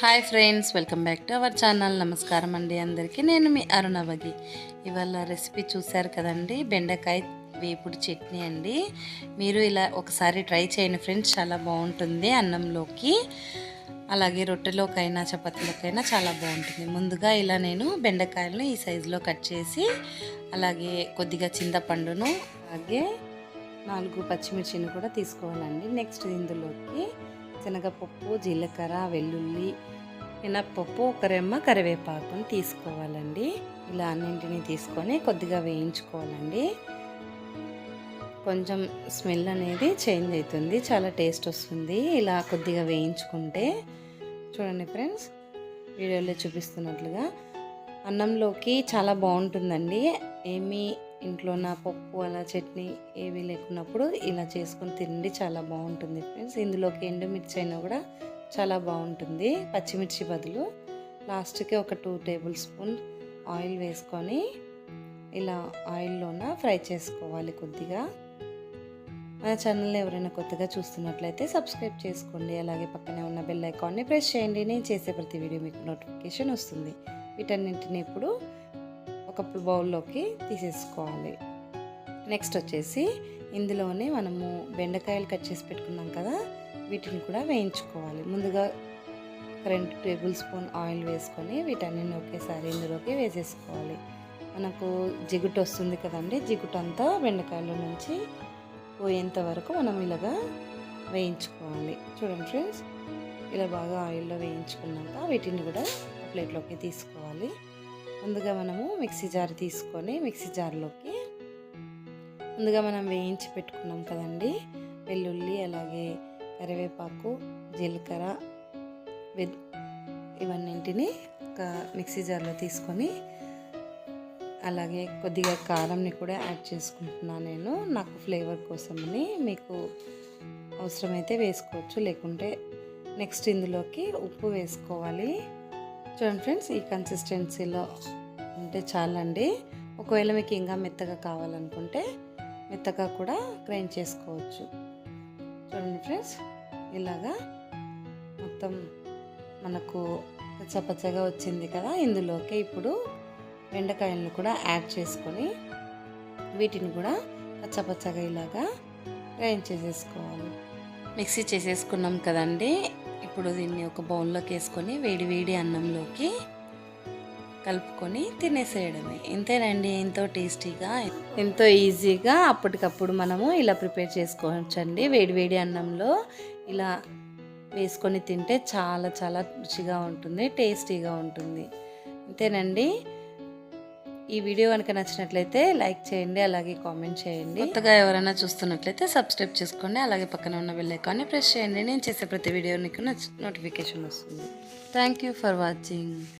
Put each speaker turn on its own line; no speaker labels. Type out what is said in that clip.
Hi friends welcome back to our channel. నమస్కారం అండి అందరికీ. నేను మీ అరుణవగి ఇవాళ రెసిపీ చూశారు కదండి బెండకాయ వేపుడు చట్నీ అండి. మీరు ఇలా ఒకసారి ట్రై చేయండి ఫ్రెండ్స్ చాలా బాగుంటుంది అన్నంలోకి. అలాగే రొట్టెలోకైనా చపాతీలోకైనా చాలా బాగుంటుంది. ముందుగా ఇలా నేను బెండకాయలను ఈ సైజులో కట్ చేసి అలాగే కొద్దిగా చింతపండును అలాగే నాలుగు పచ్చిమిర్చిని కూడా తీసుకోవాలండి. నెక్స్ట్ ఇందులోకి శనగపప్పు జీలకర్ర వెల్లుల్లి మినప్పప్పు ఒక రెమ్మ కరివేపాకుని తీసుకోవాలండి. ఇలా అన్నింటినీ తీసుకొని కొద్దిగా వేయించుకోవాలండి. కొంచెం స్మెల్ అనేది చేంజ్ అవుతుంది చాలా టేస్ట్ వస్తుంది. ఇలా కొద్దిగా వేయించుకుంటే చూడండి ఫ్రెండ్స్ వీడియోలో చూపిస్తున్నట్లుగా అన్నంలోకి చాలా బాగుంటుందండి. ఏమీ ఇంట్లో నా పప్పు అలా చట్నీ ఏవి లేకున్నప్పుడు ఇలా చేసుకొని తినండి చాలా బాగుంటుంది ఫ్రెండ్స్. ఇందులోకి ఎండుమిర్చి అయినా కూడా చాలా బాగుంటుంది. పచ్చిమిర్చి బదులు లాస్ట్కి ఒక టూ టేబుల్ స్పూన్ ఆయిల్ వేసుకొని ఇలా ఆయిల్లోన ఫ్రై చేసుకోవాలి కొద్దిగా. మన ఛానల్ని ఎవరైనా కొత్తగా చూస్తున్నట్లయితే సబ్స్క్రైబ్ చేసుకోండి. అలాగే పక్కనే ఉన్న బెల్ ఐకాన్ని ప్రెస్ చేయండి. నేను చేసే ప్రతి వీడియో మీకు నోటిఫికేషన్ వస్తుంది. వీటన్నింటిని ఇప్పుడు ఒక బౌల్లోకి తీసేసుకోవాలి. నెక్స్ట్ వచ్చేసి ఇందులోనే మనము బెండకాయలు కట్ చేసి పెట్టుకున్నాం కదా వీటిని కూడా వేయించుకోవాలి. ముందుగా రెండు టేబుల్ స్పూన్ ఆయిల్ వేసుకొని వీటన్నిటిని ఒకేసారి ఇందులోకి వేసేసుకోవాలి. మనకు జిగుటు వస్తుంది కదండి జిగుటు అంతా బెండకాయల నుంచి పోయేంత వరకు మనం ఇలాగా వేయించుకోవాలి. చూడండి ఫ్రెండ్స్ ఇలా బాగా ఆయిల్లో వేయించుకున్నాక వీటిని కూడా ప్లేట్లోకి తీసుకోవాలి. ముందుగా మనము మిక్సీ జార్ తీసుకొని మిక్సీ జార్లోకి ముందుగా మనం వేయించి పెట్టుకున్నాం కదండి. వెల్లుల్లి అలాగే కరివేపాకు జీలకర్ర వెద్ ఇవన్నింటిని ఒక మిక్సీ జార్లో తీసుకొని అలాగే కొద్దిగా కారంని కూడా యాడ్ చేసుకుంటున్నాను నేను. నాకు ఫ్లేవర్ కోసమని మీకు అవసరమైతే వేసుకోవచ్చు లేకుంటే నెక్స్ట్ ఇందులోకి ఉప్పు వేసుకోవాలి. చూడండి ఫ్రెండ్స్ ఈ కన్సిస్టెన్సీలో ఉంటే చాలండి. ఒకవేళ మీకు ఇంకా మెత్తగా కావాలనుకుంటే మెత్తగా కూడా గ్రైండ్ చేసుకోవచ్చు. చూడండి ఫ్రెండ్స్ ఇలాగా మొత్తం మనకు పచ్చపచ్చగా వచ్చింది కదా ఇందులోకి ఇప్పుడు బెండకాయలను కూడా యాడ్ చేసుకొని వీటిని కూడా పచ్చపచ్చగా ఇలాగా గ్రైండ్ చేసేసుకోవాలి. మిక్సీ చేసేసుకున్నాం కదండి ఇప్పుడు దీన్ని ఒక బౌల్లోకి వేసుకొని వేడి వేడి అన్నంలోకి కలుపుకొని తినేసేయడమే. ఇంతేనండి ఎంతో టేస్టీగా ఎంతో ఈజీగా అప్పటికప్పుడు మనము ఇలా ప్రిపేర్ చేసుకోవచ్చండి. వేడి వేడి అన్నంలో ఇలా వేసుకొని తింటే చాలా చాలా రుచిగా ఉంటుంది టేస్టీగా ఉంటుంది. అంతేనండి ఈ వీడియో కనుక నచ్చినట్లయితే లైక్ చేయండి అలాగే కామెంట్ చేయండి. కొత్తగా ఎవరైనా చూస్తున్నట్లయితే సబ్స్క్రైబ్ చేసుకోండి అలాగే పక్కన ఉన్న బెల్ ఐకాన్ని ప్రెస్ చేయండి. నేను చేసే ప్రతి వీడియో నీకు నోటిఫికేషన్ వస్తుంది. Thank you for watching